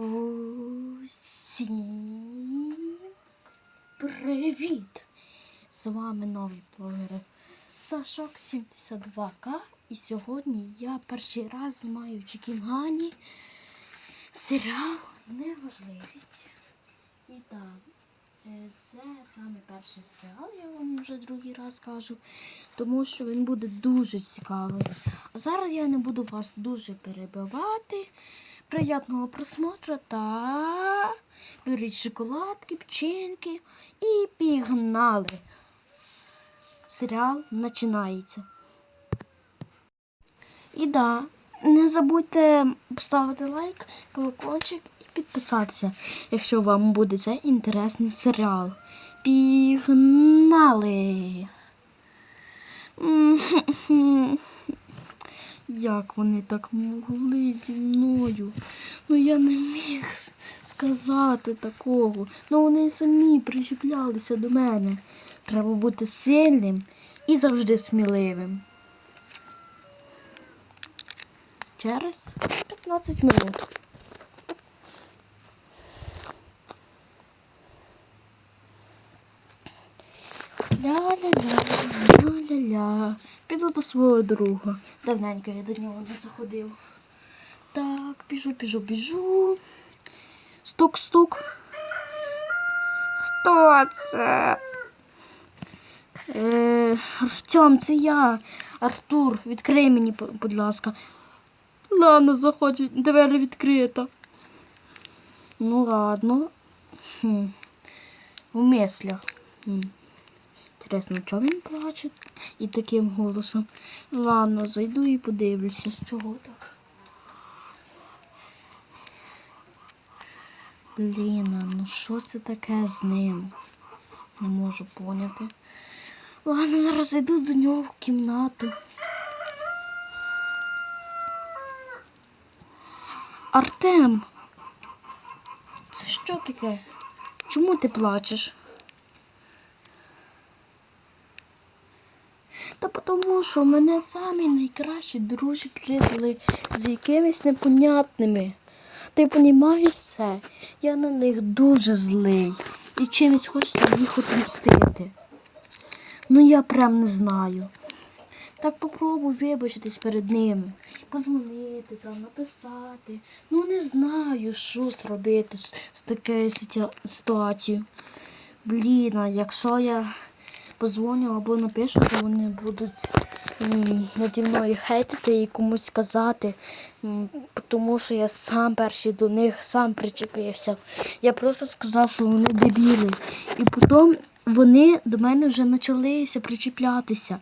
Усім привіт! З вами новий блогер Сашок 72К. І сьогодні я перший раз знімаю в Чикінгані серіал Неважливість. І так, е, це саме перший серіал, я вам вже другий раз кажу, тому що він буде дуже цікавий. Зараз я не буду вас дуже перебивати. Приятного просмотру та беріть шоколадки, печеньки і пігнали. Серіал починається. І да, не забудьте поставити лайк, колокольчик і підписатися, якщо вам буде цей інтересний серіал. Пігнали! Як вони так могли зі мною? Ну я не міг сказати такого. Ну вони самі причіплялися до мене. Треба бути сильним і завжди сміливим. Через 15 минут. Ля-ля-ля, ля-ля-ля. Піду до свого друга. Давненько я до нього не заходив. Так, біжу, біжу, біжу. Стук-стук. Хто це? Е, Артем, це я. Артур, відкрий мені, будь ласка. Ладно, заходь, двері відкрита. Ну, ладно. Хм. В мислях. Хм. Інтересно, чого він плаче? І таким голосом. Ладно, зайду і подивлюся, чого так. Блін, ну що це таке з ним? Не можу поняти. Ладно, зараз зайду до нього в кімнату. Артем, це що таке? Чому ти плачеш? Та тому, що мене самі найкращі друзі придали з якимись непонятними. Ти понімаєш це? Я на них дуже злий і чимось хочеться їх отпустити. Ну я прям не знаю. Так попробуй вибачитись перед ними, позвонити там, написати. Ну не знаю, що зробити з, такою ситуацією. Блін, якщо я позвоню або напишу, то вони будуть наді мною хейтити і комусь сказати, тому що я сам перший до них сам причепився. Я просто сказав, що вони дебіли. І потім вони до мене вже почалися причіплятися.